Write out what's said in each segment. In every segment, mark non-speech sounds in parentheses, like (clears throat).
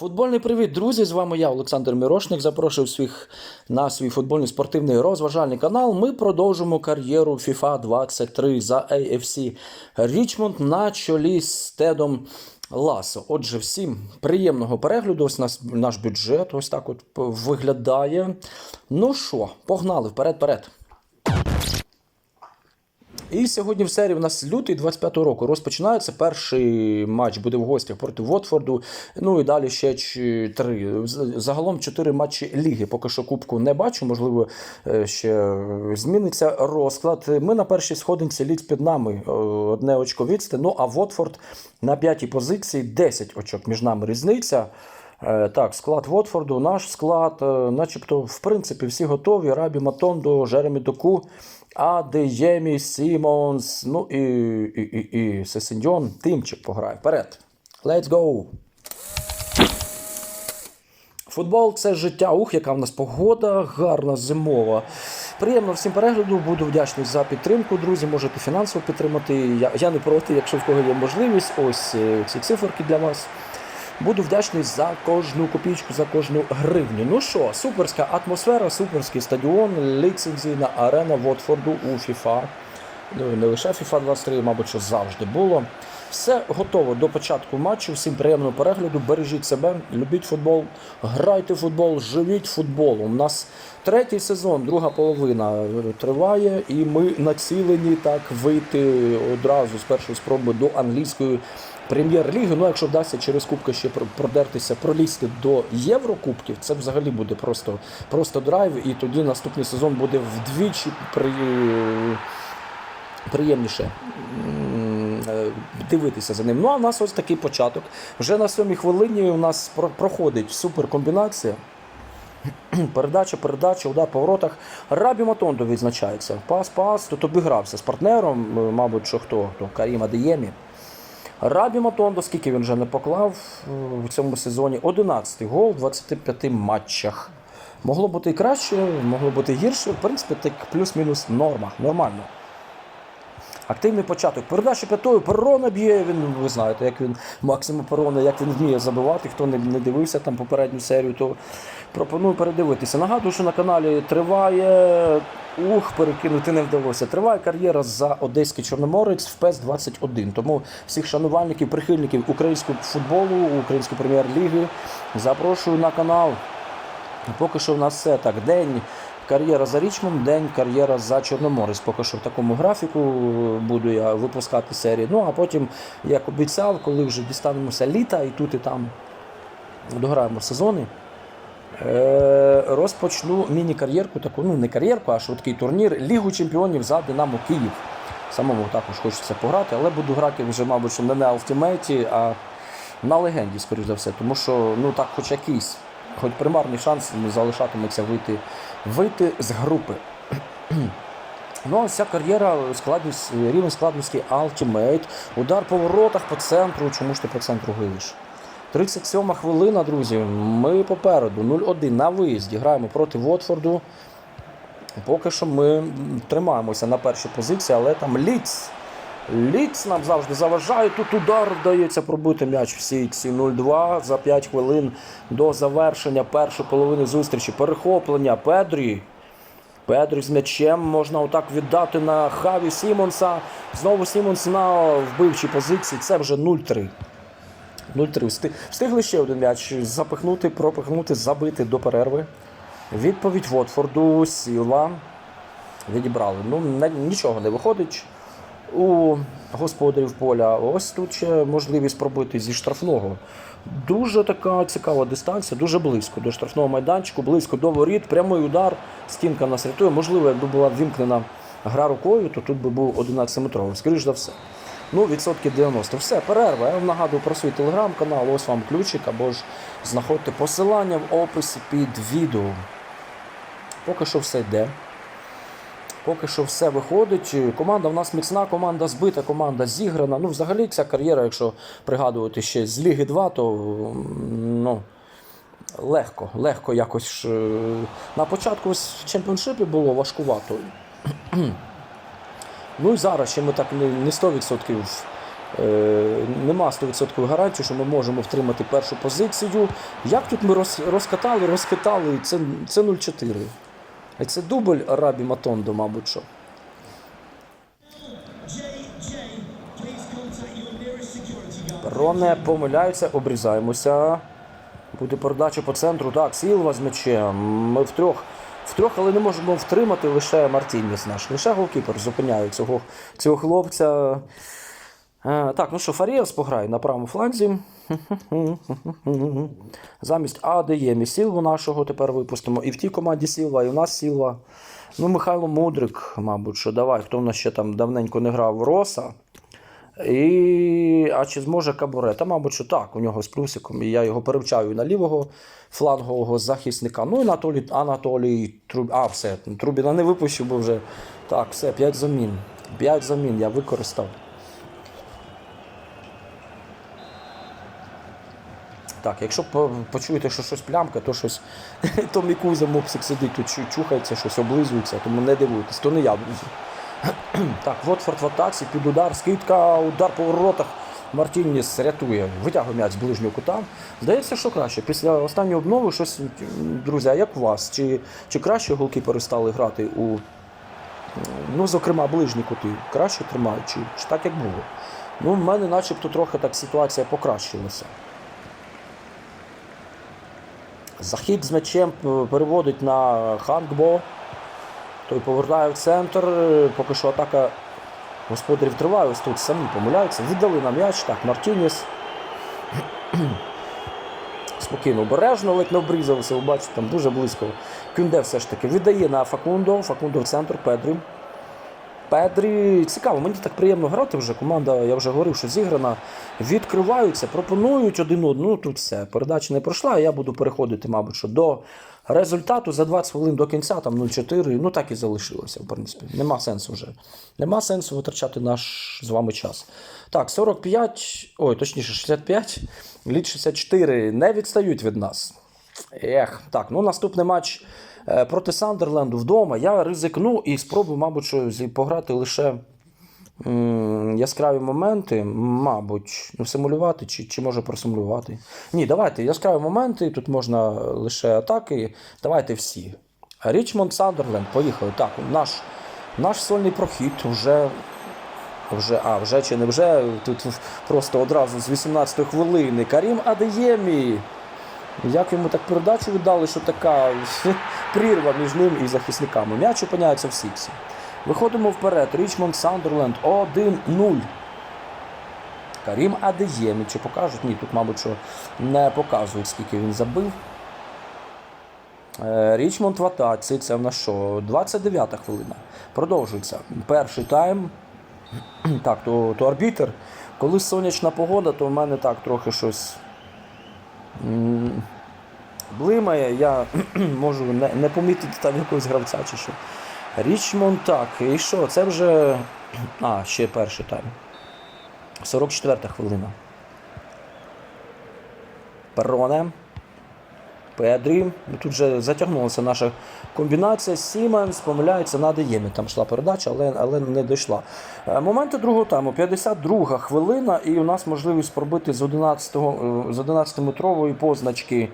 Футбольний привіт, друзі! З вами я, Олександр Мірошник. Запрошую всіх на свій футбольний спортивний розважальний канал. Ми продовжимо кар'єру FIFA 23 за AFC Річмонд на чолі з Тедом Ласо. Отже, всім приємного перегляду. Ось нас, наш бюджет ось так от виглядає. Ну що, погнали вперед-перед. І сьогодні в серії в нас лютий 25-го року розпочинається. Перший матч буде в гостях проти Вотфорду. Ну і далі ще три. Загалом чотири матчі ліги. Поки що кубку не бачу. Можливо, е, ще зміниться розклад. Ми на першій сходинці ліць під нами е, одне очко відстань. Ну а Вотфорд на п'ятій позиції 10 очок між нами різниця. Е, Так, склад Вотфорду, наш склад, начебто, в принципі, всі готові. Рабі Матондо, Жеремі Доку, Адеємі, Сімонс, ну і, і, і, і Сесеньон, Тимчик пограє. Вперед. Let's go! Футбол це життя. Ух, яка в нас погода, гарна зимова. Приємно всім перегляду. Буду вдячний за підтримку. Друзі, можете фінансово підтримати. Я, я не проти, якщо в кого є можливість. Ось е, ці циферки для вас. Буду вдячний за кожну копійку, за кожну гривню. Ну що, суперська атмосфера, суперський стадіон, ліцензійна арена Вотфорду у FIFA. Ну не лише FIFA 23, мабуть, що завжди було. Все готово до початку матчу. Всім приємного перегляду. Бережіть себе, любіть футбол, грайте в футбол, живіть футболом. У нас третій сезон, друга половина триває, і ми націлені так вийти одразу з першої спроби до англійської прем'єр-ліги. Ну, якщо вдасться через кубки ще продертися, пролізти до Єврокубків, це взагалі буде просто, просто драйв. І тоді наступний сезон буде вдвічі при приємніше е, дивитися за ним. Ну а в нас ось такий початок. Вже на сьомій хвилині у нас про- проходить суперкомбінація. (clears throat) Передача, передача, удар по воротах. Рабі Матондо відзначається. Пас-пас, тут обігрався з партнером, е, мабуть, що хто, хто Карім Адеємі. Рабі Матондо, скільки він вже не поклав е, в цьому сезоні? 11 гол в 25 матчах. Могло бути і краще, могло бути гірше. В принципі, так плюс-мінус норма, нормально. Активний початок. Передача п'ятою, Перона б'є. Він, ви знаєте, як він Максиму Перона, як він вміє забивати. Хто не, не дивився там попередню серію, то пропоную передивитися. Нагадую, що на каналі триває. Ух, перекинути не вдалося. Триває кар'єра за Одеський Чорноморець в ПЕС 21. Тому всіх шанувальників, прихильників українського футболу, української прем'єр-ліги запрошую на канал. Поки що в нас все так. День кар'єра за Річмонд, день кар'єра за Чорноморець. Поки що в такому графіку буду я випускати серії. Ну а потім, як обіцяв, коли вже дістанемося літа і тут, і там дограємо сезони. Е, розпочну міні-кар'єрку, таку, ну не кар'єрку, а швидкий турнір Лігу чемпіонів за Динамо Київ. Самому також хочеться пограти, але буду грати вже, мабуть, не на Ultimate, а на легенді, скоріш за все. Тому що ну так, хоч якийсь, хоч примарний шанс залишатиметься вийти, вийти з групи. (clears throat) Ну, вся кар'єра, складність, рівень складності Ultimate. Удар по воротах по центру. Чому ж ти по центру гилиш? 37 хвилина, друзі. Ми попереду. 0-1 на виїзді. Граємо проти Вотфорду. Поки що ми тримаємося на першій позиції, але там Ліц. Ліц нам завжди заважає. Тут удар вдається пробити м'яч в сітці 0-2 за 5 хвилин до завершення першої половини зустрічі. Перехоплення Педрі. Педрі з м'ячем можна отак віддати на Хаві Сімонса. Знову Сімонс на вбивчій позиції. Це вже 0-3. 0-3. Встигли ще один м'яч запихнути, пропихнути, забити до перерви. Відповідь Вотфорду, Сілва. Відібрали. Ну, нічого не виходить у господарів поля. Ось тут ще можливість пробити зі штрафного. Дуже така цікава дистанція, дуже близько до штрафного майданчику, близько до воріт, прямий удар, стінка нас рятує. Можливо, якби була ввімкнена гра рукою, то тут би був 11-метровий. Скоріш за все. Ну, відсотки 90. Все, перерва. Я вам нагадую про свій телеграм-канал, ось вам ключик, або ж знаходьте посилання в описі під відео. Поки що все йде. Поки що все виходить. Команда в нас міцна, команда збита, команда зіграна. Ну, взагалі, ця кар'єра, якщо пригадувати ще з Ліги 2, то ну, легко, легко якось. е, На початку в чемпіоншипі було важкувато. Ну і зараз ще ми так не, не 100% Е, нема 100% гарантії, що ми можемо втримати першу позицію. Як тут ми роз, розкатали, розхитали, це, це 0-4. І це дубль Арабі Матондо, мабуть. що. Роне помиляються, обрізаємося. Буде передача по центру. Так, Сілва з м'ячем. Ми втрьох. Втрьох, але не можемо втримати лише Мартінніс наш. Лише голкіпер зупиняє цього, цього хлопця. Е, так, ну що, Фаріас пограє на правому фланзі. (laughs) Замість АДЄМі Сілву нашого тепер випустимо. І в тій команді Сілва, і в нас Сілва. Ну, Михайло Мудрик, мабуть, що давай, хто в нас ще там давненько не грав Роса. І... А чи зможе Кабуре? Та, мабуть, що так, у нього з плюсиком. І я його перевчаю на лівого флангового захисника. Ну Анатолій, Анатолій Труб... А, все, Трубіна не випущу, бо вже. Так, все, 5 замін. 5 замін я використав. Так, якщо почуєте, що щось плямка, то щось (laughs) то Мікуза мопсик сидить тут чухається, щось облизується, тому не дивуйтесь, то не я. (clears throat) так, Watford в атаці, під удар, скидка, удар по воротах. Мартініс рятує, витягує м'яч з ближнього кута. Здається, що краще. Після останньої обнови щось, друзі, а як у вас? Чи, чи краще голкіпери стали грати у, ну, зокрема, ближні кути? Краще тримають, чи, чи так як було? Ну, в мене начебто трохи так ситуація покращилася. Захід з м'ячем е, переводить на Хангбо. Той повертає в центр. Поки що атака господарів триває. Ось тут самі помиляються. Віддали на м'яч. Так, Мартініс. (clears throat) Спокійно, обережно, ледь не обрізався. Ви бачите, там дуже близько. Кюнде все ж таки віддає на Факундо. Факундо в центр, Педрі. Педрі, цікаво, мені так приємно грати вже. Команда, я вже говорив, що зіграна. Відкриваються, пропонують один одну. Ну тут все. Передача не пройшла, я буду переходити, мабуть, що до результату за 20 хвилин до кінця, там 0-4. Ну так і залишилося, в принципі. Нема сенсу вже. Нема сенсу витрачати наш з вами час. Так, 45, ой, точніше, 65, літ 64 не відстають від нас. Ех, так, ну наступний матч проти Сандерленду вдома. Я ризикну і спробую, мабуть, що пограти лише яскраві моменти, мабуть, ну, симулювати чи, чи може просимулювати. Ні, давайте яскраві моменти, тут можна лише атаки. Давайте всі. Річмонд Сандерленд, поїхали. Так, наш, наш сольний прохід вже. Вже, а, вже чи не вже, тут просто одразу з 18 хвилини. Карім Адеємі. Як йому так передачу віддали, що така (laughs) прірва між ним і захисниками. М'яч опиняється в Сіксі. Виходимо вперед. Річмонд Сандерленд 1-0. Карім Адеємі. Чи покажуть? Ні, тут, мабуть, що не показують, скільки він забив. Е, Річмонд в атаці. Це в нас що? 29-та хвилина. Продовжується. Перший тайм. (clears throat) Так, то, то арбітер. Коли сонячна погода, то в мене так трохи щось блимає. Я (clears throat) можу не, не помітити там якогось гравця чи що. Річмонд так. І що? Це вже. (clears throat) А, ще перший тайм. 44 хвилина. Пероне. Педрі. Тут вже затягнулася наша комбінація. Сіменс помиляється на Деємі. Там йшла передача, але, але не дійшла. Е, Моменти другого тайму. 52 хвилина, і у нас можливість пробити з 11 з 11-метрової позначки.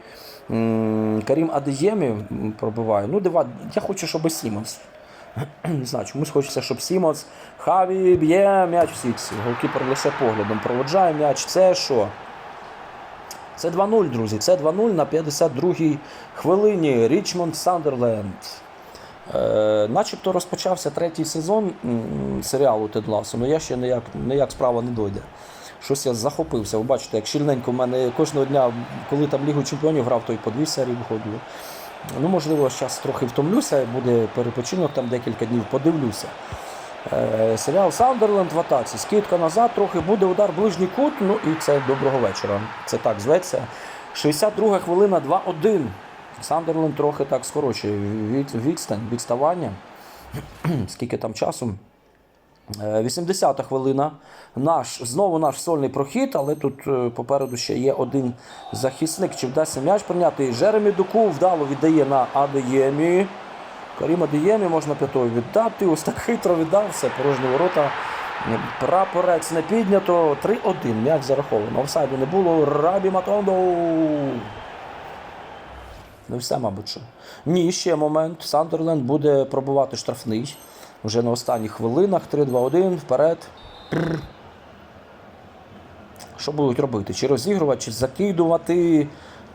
Карім Адеємі пробиває. Ну, дива, я хочу, щоб Сімонс. (clears throat) Не знаю, чомусь хочеться, щоб Сімонс. Хаві б'є м'яч в сіксі. Голкіпер лише поглядом проводжає м'яч. Це що? Це 2-0, друзі. Це 2-0 на 52-й хвилині. Річмонд Сандерленд. Е, начебто розпочався третій сезон серіалу Тед Ласо, але я ще ніяк, ніяк справа не дойде. Щось я захопився. Ви бачите, як щільненько в мене кожного дня, коли там Лігу Чемпіонів грав, то й по дві серії виходило. Ну, можливо, зараз трохи втомлюся, буде перепочинок там декілька днів, подивлюся. Е, серіал Сандерленд в атаці. Скидка назад, трохи буде удар ближній кут. Ну і це доброго вечора. Це так зветься. 62 хвилина 2-1. Сандерленд трохи так скорочує від, відстань, відставання. (clears throat) Скільки там часу? Е, 80-та хвилина. Наш, знову наш сольний прохід, але тут е, попереду ще є один захисник. Чи вдасться м'яч прийняти? Жеремі Дуку вдало віддає на Адеємі. Карім Адеємі можна п'ятою віддати. Ось так хитро віддав, все, порожні ворота. Прапорець не піднято. 3-1. М'яч зараховано. Офсайду не було. Рабі Матондо. Ну все, мабуть. що. Ні, ще момент. Сандерленд буде пробувати штрафний. Вже на останніх хвилинах. 3-2-1. Вперед. Що будуть робити? Чи розігрувати, чи закидувати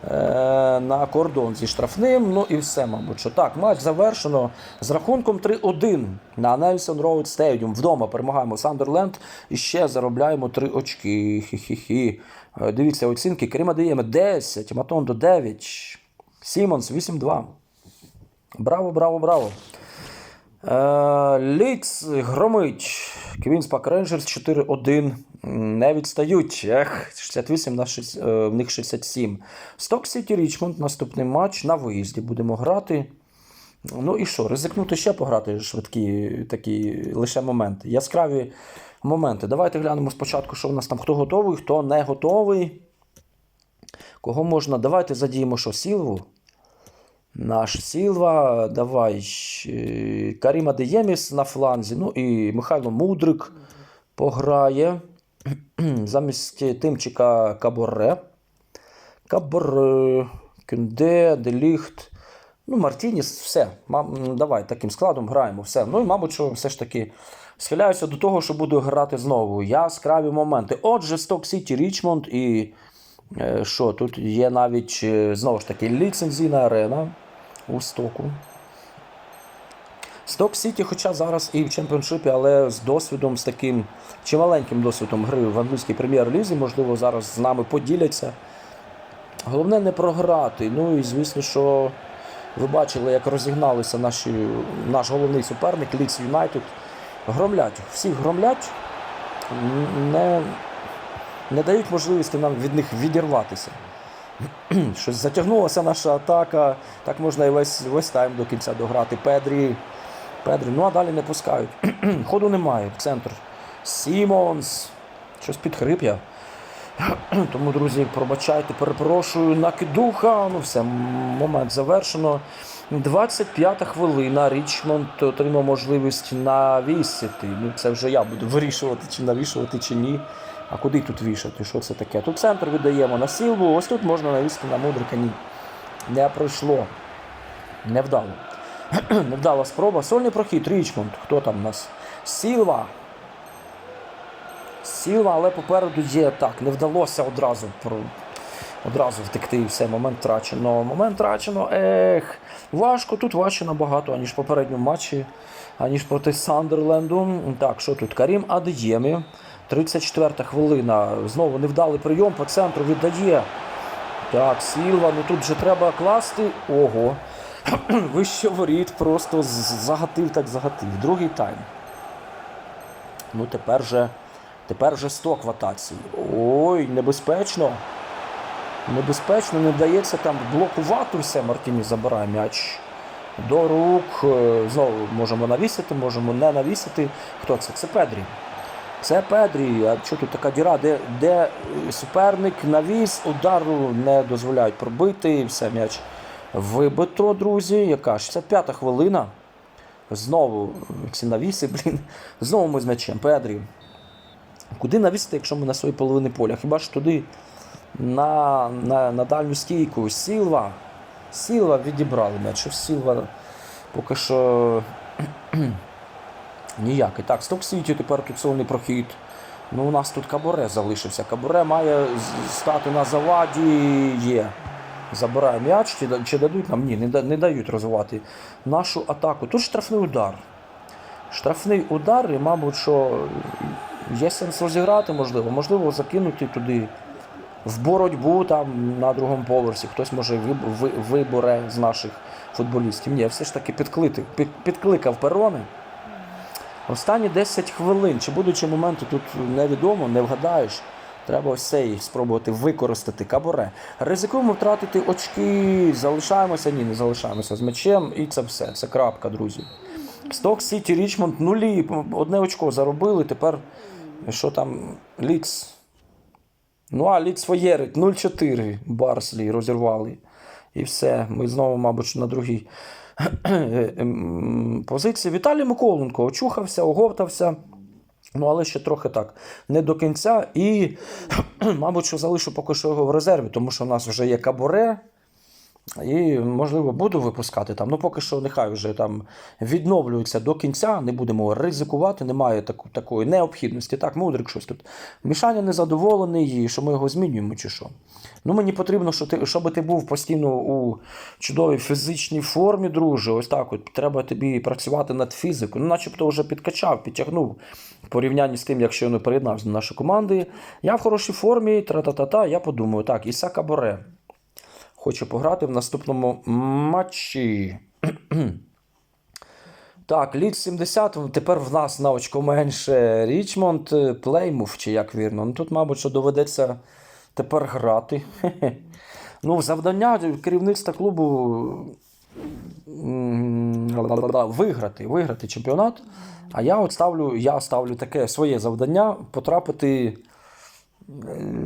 на кордон зі штрафним. Ну і все, мабуть. що Так, матч завершено з рахунком 3-1 на Нельсон Роуд Стедіум. Вдома перемагаємо Сандерленд і ще заробляємо 3 очки. Хі-хі-хі. Е, Дивіться, оцінки. Керіма Деєме 10, Матондо 9, Сімонс 8-2. Браво, браво, браво. Е, Ліц громить. Квінс Пак Рейнджерс 4-1. Не відстають. Ех, 68 на 6, е, в них 67. Сток Сіті Річмонд. Наступний матч на виїзді будемо грати. Ну і що, ризикнути ще пограти швидкі такі лише моменти. Яскраві моменти. Давайте глянемо спочатку, що в нас там, хто готовий, хто не готовий. Кого можна? Давайте задіємо, що Сілву. Наш Сілва, давай Каріма Деєміс на фланзі. Ну і Михайло Мудрик пограє. (clears throat) Замість Тимчика Каборе. Каборе, Кюнде, Деліхт. Ну, Мартініс, все. Мам, давай таким складом граємо. Все. Ну і, мабуть, що все ж таки схиляюся до того, що буду грати знову. Яскраві моменти. Отже, Сток Сіті Річмонд і. е, Що, тут є навіть е, знову ж таки ліцензійна арена у стоку. Сток Сіті, хоча зараз і в чемпіоншипі, але з досвідом, з таким чималеньким досвідом гри в англійській прем'єр-лізі, можливо, зараз з нами поділяться. Головне не програти. Ну і звісно, що ви бачили, як розігналися наші, наш головний суперник Ліц Юнайтед. Громлять. Всіх громлять, не, не дають можливості нам від них відірватися. Щось затягнулася наша атака. Так можна і весь, весь тайм до кінця дограти. Педрі. Педрі. Ну а далі не пускають. (clears throat) Ходу немає. Центр. Сімонс. Щось підхрип я. (clears throat) Тому, друзі, пробачайте, перепрошую, накидуха. Ну все, момент завершено. 25 хвилина. Річмонд отримав можливість навісити. Ну, це вже я буду вирішувати, чи навішувати, чи ні. А куди тут вішати? Що це таке? Тут центр віддаємо на сілву. Ось тут можна навісити на мудрика. Ні. Не пройшло. Невдало. (clears throat) Невдала спроба. Сольний прохід. Річмонд. Хто там у нас? Сілва. Сіла, але попереду є так. Не вдалося одразу одразу втекти і все. Момент втрачено. Момент втрачено. Ех. Важко тут важче набагато, аніж в попередньому матчі, аніж проти Сандерленду. Так, що тут? Карім Адеємі. 34 хвилина. Знову невдалий прийом по центру віддає. Так, Сілва, ну тут вже треба класти. Ого. (clears throat) Вище воріт, просто загатив, так загатив. Другий тайм. Ну тепер же, тепер же сток в. Ой, небезпечно. Небезпечно, не вдається там блокувати все. Мартіні забирає м'яч до рук. Е, Знову можемо навісити, можемо не навісити. Хто це? Це Педрі. Це Педрі. А що тут така діра, де, де е, суперник навіс, удару не дозволяють пробити. Все, м'яч вибито, друзі. Яка? 65-та хвилина. Знову ці навіси, блін. Знову ми з м'ячем. Педрі. Куди навісити, якщо ми на своїй половині поля? Хіба ж туди на, на, на дальню стійку? Сілва. Сілва відібрали м'яч. Сілва поки що (clears throat) ніякий. Так, Сток Сіті тепер тут сильний прохід. Ну, у нас тут Каборе залишився. Каборе має стати на заваді. Є. Забирає м'яч, чи, чи дадуть нам? Ні, не, не дають розвивати нашу атаку. Тут штрафний удар. Штрафний удар, і, мабуть, що є сенс розіграти, можливо. Можливо, закинути туди в боротьбу там на другому поверсі. Хтось може виб- ви- вибере з наших футболістів. Ні, все ж таки підклити, під, підкликав перони. Останні 10 хвилин. Чи будучи моменти тут невідомо, не вгадаєш. Треба ось цей спробувати використати каборе. Ризикуємо втратити очки, залишаємося, ні, не залишаємося з м'ячем, і це все. Це крапка, друзі. Сток Сіті, Річмонд нулі. Одне очко заробили. Тепер що там? Ліц. Ну, а Ліц Фоєрить 0-4 Барслі розірвали. І все. Ми знову, мабуть, на другій ем, позиції. Віталій Миколенко очухався, оговтався. Ну, але ще трохи так, не до кінця. І, (clears throat) мабуть, що залишу поки що його в резерві, тому що в нас вже є каборе. І, можливо, буду випускати там. Ну, поки що нехай вже там відновлюється до кінця, не будемо ризикувати, немає таку, такої необхідності. Так, мудрик щось тут. Мішаня незадоволений, що ми його змінюємо чи що. Ну, мені потрібно, щоб ти, щоб ти був постійно у чудовій фізичній формі, друже. Ось так от. Треба тобі працювати над фізикою. Ну, начебто вже підкачав, підтягнув в порівнянні з тим, якщо я не приєднався до нашої команди. Я в хорошій формі, тра-та-та-та, я подумаю, так, Ісака Боре. Хочу пограти в наступному матчі. (clears throat) Так, Ліч 70, тепер в нас на очко менше. Річмонд е, Плеймув, чи як вірно. Ну тут, мабуть, що доведеться тепер грати. (laughs) Ну, завдання керівництва клубу виграти, виграти чемпіонат. А я от ставлю, я ставлю таке своє завдання потрапити е,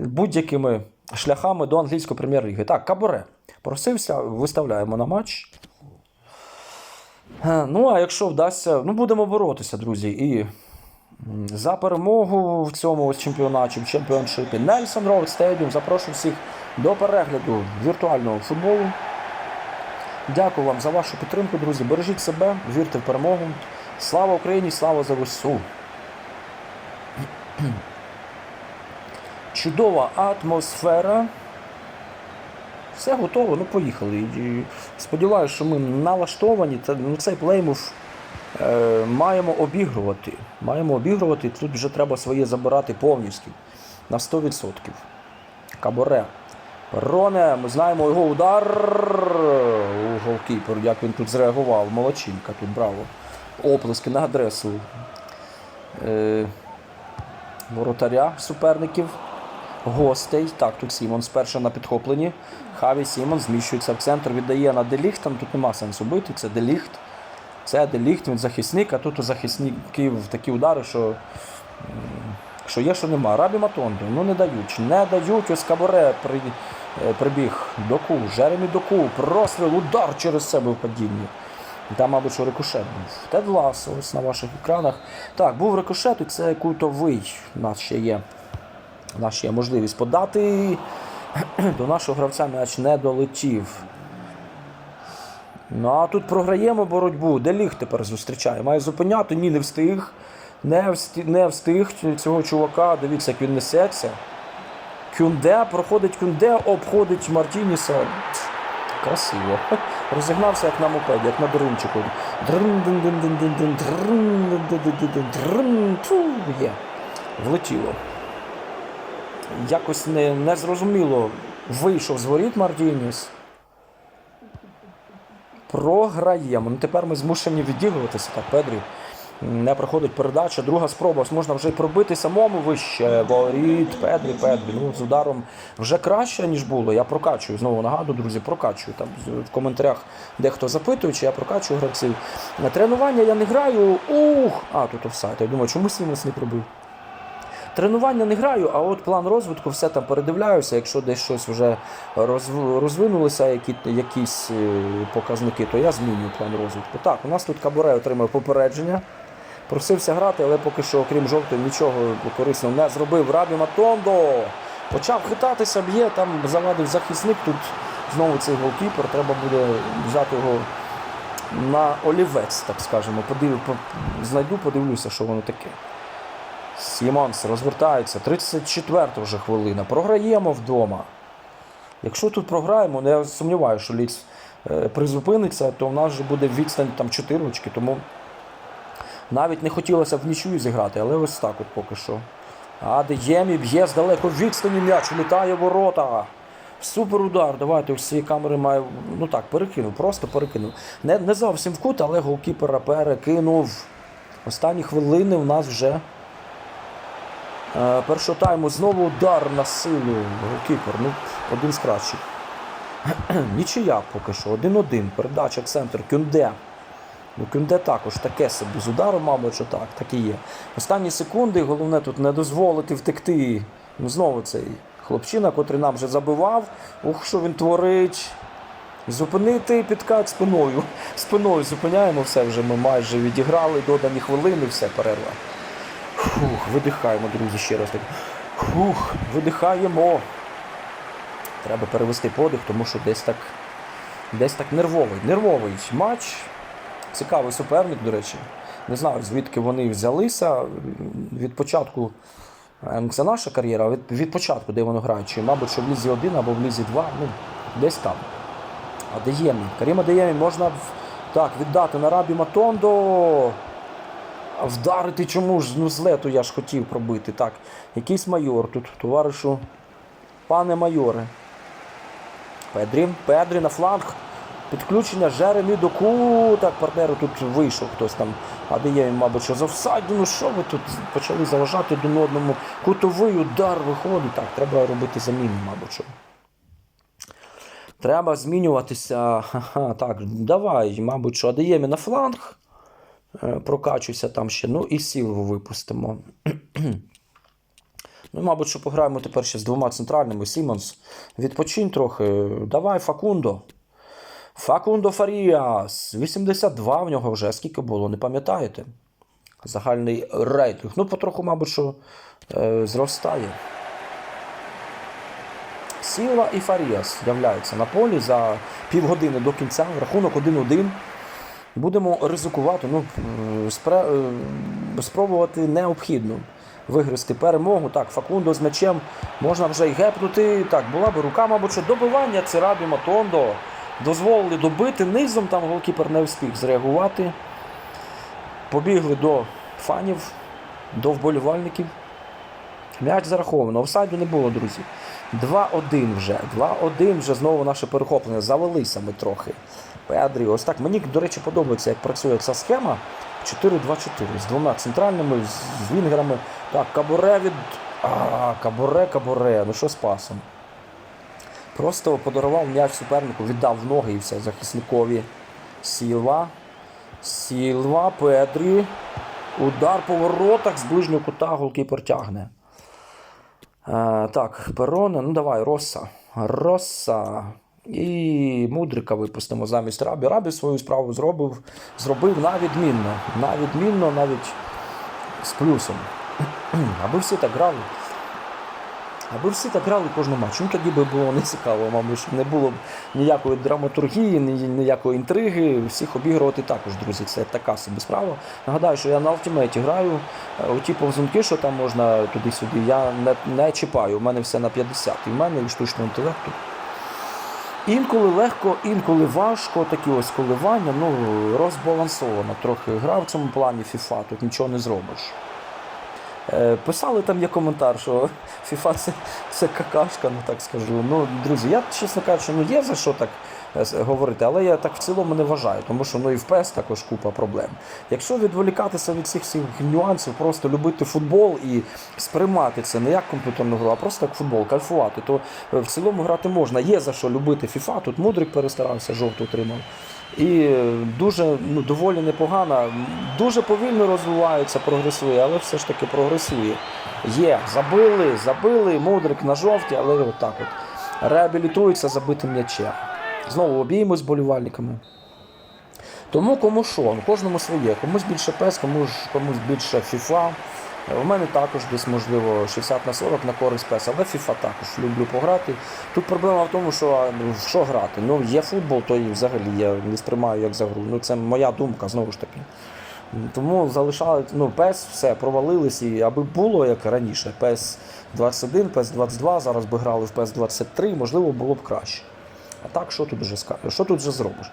будь-якими шляхами до англійської прем'єр-ліги. Так, Каборе. Просився, виставляємо на матч. Е, Ну, а якщо вдасться, ну будемо боротися, друзі. І за перемогу в цьому чемпіонаті, в чемпіоншипі Нельсон Роуд Стедіум. Запрошую всіх до перегляду віртуального футболу. Дякую вам за вашу підтримку, друзі. Бережіть себе, вірте в перемогу. Слава Україні, слава ЗСУ! Чудова атмосфера. Все готово, ну поїхали. Сподіваюся, що ми налаштовані. Та, ну, цей плеймув е, маємо обігрувати. Маємо обігрувати. Тут вже треба своє забирати повністю на 100%. Каборе. Роне, ми знаємо його удар у голкіпер, як він тут зреагував. Молодчинка тут, браво. Оплески на адресу е, воротаря суперників гостей. Так, тут Сімон спершу на підхопленні. Хаві Сімон зміщується в центр, віддає на Деліхт. Там тут нема сенсу бити. Це Деліхт. Це Деліхт, він захисник, а тут у захисників такі удари, що, що є, що нема. Рабі Матондо, ну не дають. Не дають. Ось Каборе при, е, прибіг Доку, Жеремі Доку, простріл, удар через себе в падінні. Там, мабуть, що рикошет був. Тед Ласо, ось на ваших екранах. Так, був рикошет, і це кутовий. У нас ще є. У нас є можливість подати. (clears throat) До нашого гравця м'яч не долетів. Ну а тут програємо боротьбу. Де ліг тепер зустрічає? Має зупиняти, ні, не встиг. Не встиг, не встиг цього чувака. Дивіться, як він несеться. Кюнде, проходить Кюнде, обходить Мартініса. Красиво. (laughs) Розігнався як на мопеді, як на. Фу, Є. Влетіло. Якось не, незрозуміло вийшов з воріт Мартініс. Програємо. Ну тепер ми змушені відігруватися. Так, Педрі. Не проходить передача. Друга спроба. Можна вже й пробити самому вище. Воріт, Педрі, Педрі. Ну, з ударом вже краще, ніж було. Я прокачую. Знову нагадую, друзі, прокачую. Там в коментарях дехто запитує, чи я прокачую гравців. На тренування я не граю. Ух! А, тут офсайд. Я думаю, чому Сімонс не пробив? Тренування не граю, а от план розвитку все там передивляюся. Якщо десь щось вже розв- розвинулися, які, якісь е, показники, то я змінюю план розвитку. Так, у нас тут Кабуре отримав попередження. Просився грати, але поки що, окрім жовтої, нічого корисного не зробив. Рабі Матондо почав хитатися, б'є, там завадив захисник. Тут знову цей голкіпер. Треба буде взяти його на олівець, так скажемо. Подив, знайду, подивлюся, що воно таке. Сімонс розвертається. 34 вже хвилина. Програємо вдома. Якщо тут програємо, ну, я сумніваюся, що Ліц е, призупиниться, то в нас вже буде відстань там 4 очки, тому навіть не хотілося б нічию зіграти, але ось так от поки що. Адеємі б'є з далеко відстані м'яч, літає ворота. Супер удар. Давайте цієї камери маю. Ну так, перекинув, просто перекинув. Не, не зовсім в кут, але голкіпера перекинув. Останні хвилини в нас вже. Е, першого тайму знову удар на силу. Голкіпер. Ну, один з кращих. (clears throat) Нічия поки що. 1-1. Передача в центр. Кюнде. Ну, Кюнде також таке собі з ударом, мабуть, що так, так і є. Останні секунди, головне тут не дозволити втекти. Ну, знову цей хлопчина, котрий нам вже забивав. Ух, що він творить. Зупинити підкат спиною. (laughs) Спиною зупиняємо все вже. Ми майже відіграли додані хвилини, все, перерва. Фух, видихаємо, друзі, ще раз так. Фух, видихаємо. Треба перевести подих, тому що десь так. Десь так нервовий. Нервовий матч. Цікавий суперник, до речі. Не знаю, звідки вони взялися. Від початку. ем, Це наша кар'єра, від, від початку, де вони грають. Чи, мабуть, що в лізі 1 або в лізі 2, ну, десь там. Адеємі. Каріма Адеємі можна так, віддати на Рабі Матондо. Вдарити чому ж? Ну, з лету я ж хотів пробити. Так, якийсь майор тут, товаришу. Пане майоре. Педрі, Педрі на фланг. Підключення Жеремі Доку. Так, партнеру тут вийшов хтось там. А де є, мабуть, що з офсайду. Ну що ви тут почали заважати один одному. Кутовий удар виходить. Так, треба робити заміну, мабуть. що. Треба змінюватися. Ага, так, давай, мабуть, що Адеємі на фланг. Е, Прокачуйся там ще. Ну і сілву випустимо. (clears throat) Ну, мабуть, що пограємо тепер ще з двома центральними. Сімонс. Відпочинь трохи. Давай, Факундо. Факундо Фаріас. 82 в нього вже. Скільки було, не пам'ятаєте? Загальний рейтинг. Ну, потроху, мабуть, що е, зростає. Сіла і Фаріас з'являються на полі за півгодини до кінця. Рахунок 1-1. Будемо ризикувати. Ну, е, спре- е, спробувати необхідно вигризти перемогу. Так, Факундо з м'ячем можна вже й гепнути. Так, була би рука, мабуть, що добивання Цирабі Матондо. Дозволили добити. Низом там голкіпер не встиг зреагувати. Побігли до фанів, до вболівальників. М'яч зараховано. Офсайду не було, друзі. 2-1 вже. 2-1 вже знову наше перехоплення. Завелися ми трохи. Педрі, ось так. Мені, до речі, подобається, як працює ця схема. 4-2-4 з двома центральними, з, вінгерами. Так, Кабуре від. А, Кабуре, Кабуре. Ну що з пасом? Просто подарував м'яч супернику, віддав в ноги і все захисникові. Сілва. Сілва, Педрі. Удар по воротах з ближнього кута голкіпер тягне. Е, так, Перона, ну давай, Росса. Росса. І Мудрика випустимо замість Рабі. Рабі свою справу зробив, зробив на відмінно. На відмінно, навіть з плюсом. (clears throat) Аби всі так грали. Аби всі так грали кожну матч. Ну тоді би було не цікаво, мабуть, не було б ніякої драматургії, ніякої інтриги. Всіх обігрувати також, друзі. Це така собі справа. Нагадаю, що я на Ultimate граю. Е, У ті повзунки, що там можна туди-сюди, я не, не чіпаю. У мене все на 50. І в мене і штучного інтелекту. Інколи легко, інколи важко, такі ось коливання, ну розбалансовано трохи гра в цьому плані FIFA, тут нічого не зробиш. Е, Писали там є коментар, що (laughs) FIFA це, це какашка, ну так скажу. Ну, друзі, я чесно кажучи, ну є за що так говорити, але я так в цілому не вважаю, тому що ну і в PES також купа проблем. Якщо відволікатися від цих всіх нюансів, просто любити футбол і сприймати це не як комп'ютерну гру, а просто як футбол, кайфувати, то е, в цілому грати можна. Є за що любити FIFA, тут Мудрик перестарався, жовту отримав. І е, дуже ну, доволі непогана, дуже повільно розвивається, прогресує, але все ж таки прогресує. Є, забили, забили, мудрик на жовті, але отак от. Реабілітується забитим м'ячем. Знову обійми з болівальниками. Тому кому що, ну, кожному своє, комусь більше PES, комусь, комусь більше. Е, У мене також десь, можливо, 60 на 40 на користь PES, але FIFA також люблю пограти. Тут проблема в тому, що ну, що грати. Ну, є футбол, то і взагалі я не сприймаю як за гру. Ну, це моя думка, знову ж таки. Тому залишали, ну, PES все, провалились, і аби було як раніше, PES 21, PES 22, зараз би грали в PES 23, можливо, було б краще. А так, що тут вже скажеш? Що тут вже зробиш?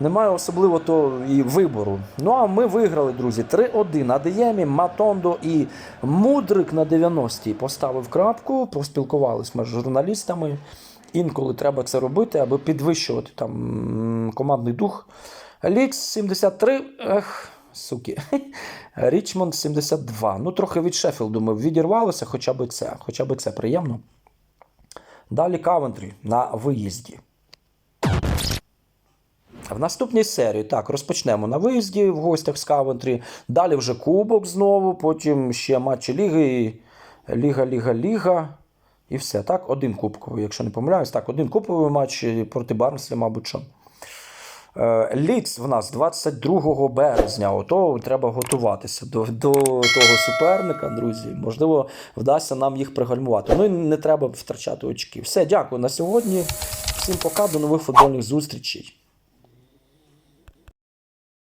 Немає особливо то і вибору. Ну а ми виграли, друзі, 3-1. Адеємі, Матондо і Мудрик на 90-й поставив крапку, поспілкувалися ми з журналістами. Інколи треба це робити, аби підвищувати там командний дух. Лікс 73. Ех, суки. (laughs) Річмонд 72. Ну, трохи від Шеффілду ми відірвалися, хоча б це. Хоча б це приємно. Далі Кавентрі на виїзді. В наступній серії так розпочнемо на виїзді в гостях з Кавентрі. Далі вже Кубок знову, потім ще матчі Ліги, Ліга, Ліга, Ліга. І все. Так, один кубковий, якщо не помиляюсь. Так, один кубковий матч проти Барнслі, мабуть. що. Е, Ліц в нас 22 березня. Ото треба готуватися до, до того суперника, друзі. Можливо, вдасться нам їх пригальмувати. Ну і не треба втрачати очки. Все, дякую на сьогодні. Всім пока, до нових футбольних зустрічей.